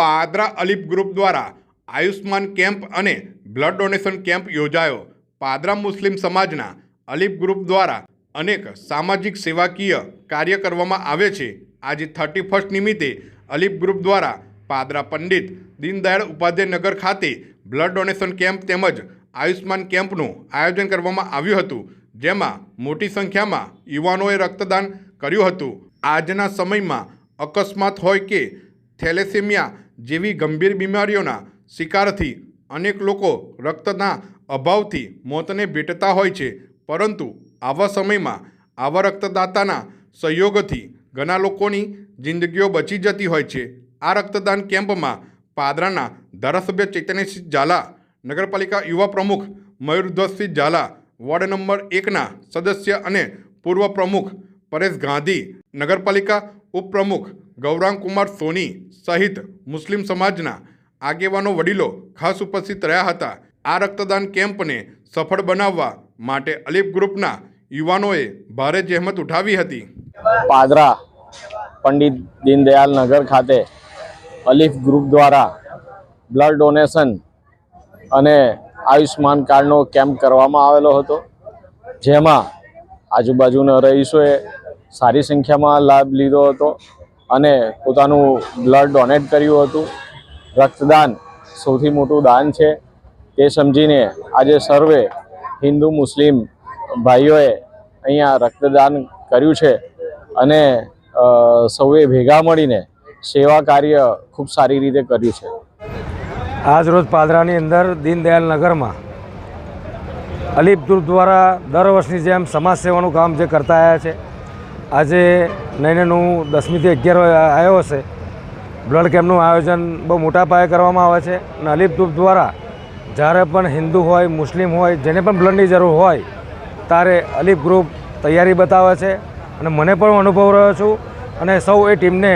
Padra Alif group દ્વારા Ayushman camp અને blood donation camp યોજાયો. પાદરા મુસ્લિમ સમાજના અલીફ ગ્રુપ દ્વારા અનેક સામાજિક સેવાકીય કાર્ય કરવામાં આવે છે. આજે થર્ટી ફર્સ્ટ નિમિત્તે અલીફ ગ્રુપ દ્વારા પાદરા પંડિત દીનદયાળ ઉપાધ્યાય નગર ખાતે બ્લડ ડોનેશન કેમ્પ તેમજ આયુષ્માન કેમ્પનું આયોજન કરવામાં આવ્યું હતું, જેમાં મોટી સંખ્યામાં યુવાનોએ રક્તદાન કર્યું હતું. આજના સમયમાં અકસ્માત હોય કે થેલેસેમિયા જેવી ગંભીર બીમારીઓના શિકારથી અનેક લોકો રક્તના અભાવથી મોતને ભેટતા હોય છે. પરંતુ આવા સમયમાં આવા રક્તદાતાના સહયોગથી ઘણા લોકોની જિંદગીઓ બચી જતી હોય છે. આ રક્તદાન કેમ્પમાં પાદરાના ધારાસભ્ય ચૈતન્યસિંહ ઝાલા, નગરપાલિકા યુવા પ્રમુખ મયુરધ્વજસિંહ ઝાલા, વોર્ડ નંબર એકના સદસ્ય અને પૂર્વ પ્રમુખ પરેશ ગાંધી, નગરપાલિકા ઉપપ્રમુખ ગૌરાંગકુમાર સોની સહિત મુસ્લિમ સમાજના આગેવાનો વડીલો ખાસ ઉપસ્થિત રહ્યા હતા. આ રક્તદાન કેમ્પને સફળ બનાવવા માટે અલીફ ગ્રુપના યુવાનોએ ભારે જહેમત ઉઠાવી હતી. પાદરા પંડિત દીનદયાલ નગર ખાતે અલીફ ગ્રુપ દ્વારા બ્લડ ડોનેશન અને આયુષ્માન કાર્ડનો કેમ્પ કરવામાં આવેલો હતો. જેમાં આજુબાજુના રહીશોએ સારી સંખ્યામાં લાભ લીધો હતો અને પોતાનું બ્લડ ડોનેટ કર્યું હતું. રક્તદાન સૌથી મોટું દાન છે. તે સમજીને આજે સર્વે હિન્દુ મુસ્લિમ ભાઈઓએ અહીંયા રક્તદાન કર્યું છે અને સૌએ ભેગા મળીને સેવા કાર્ય ખૂબ સારી રીતે કર્યું છે. આજ રોજ પાદરાની અંદર દીનદયાલ નગરમાં અલીપ ગ્રુપ દ્વારા દર વર્ષની જેમ સમાજ સેવાનું કામ જે કરતા આવ્યા છે આજે નૈનેનું દસમીથી અગિયાર આવ્યો હશે બ્લડ કેમ્પનું આયોજન બહુ મોટા પાયે કરવામાં આવે છે અને અલીપદૂપ દ્વારા જ્યારે પણ હિન્દુ હોય, મુસ્લિમ હોય, જેને પણ બ્લડની જરૂર હોય ત્યારે અલીફ ગ્રુપ તૈયારી બતાવે છે અને મને પણ અનુભવ રહ્યો છું અને સૌ એ ટીમને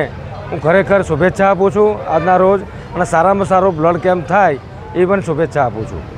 હું ખરેખર શુભેચ્છા આપું છું આજના રોજ અને સારામાં સારો બ્લડ કેમ્પ થાય એ પણ શુભેચ્છા આપું છું.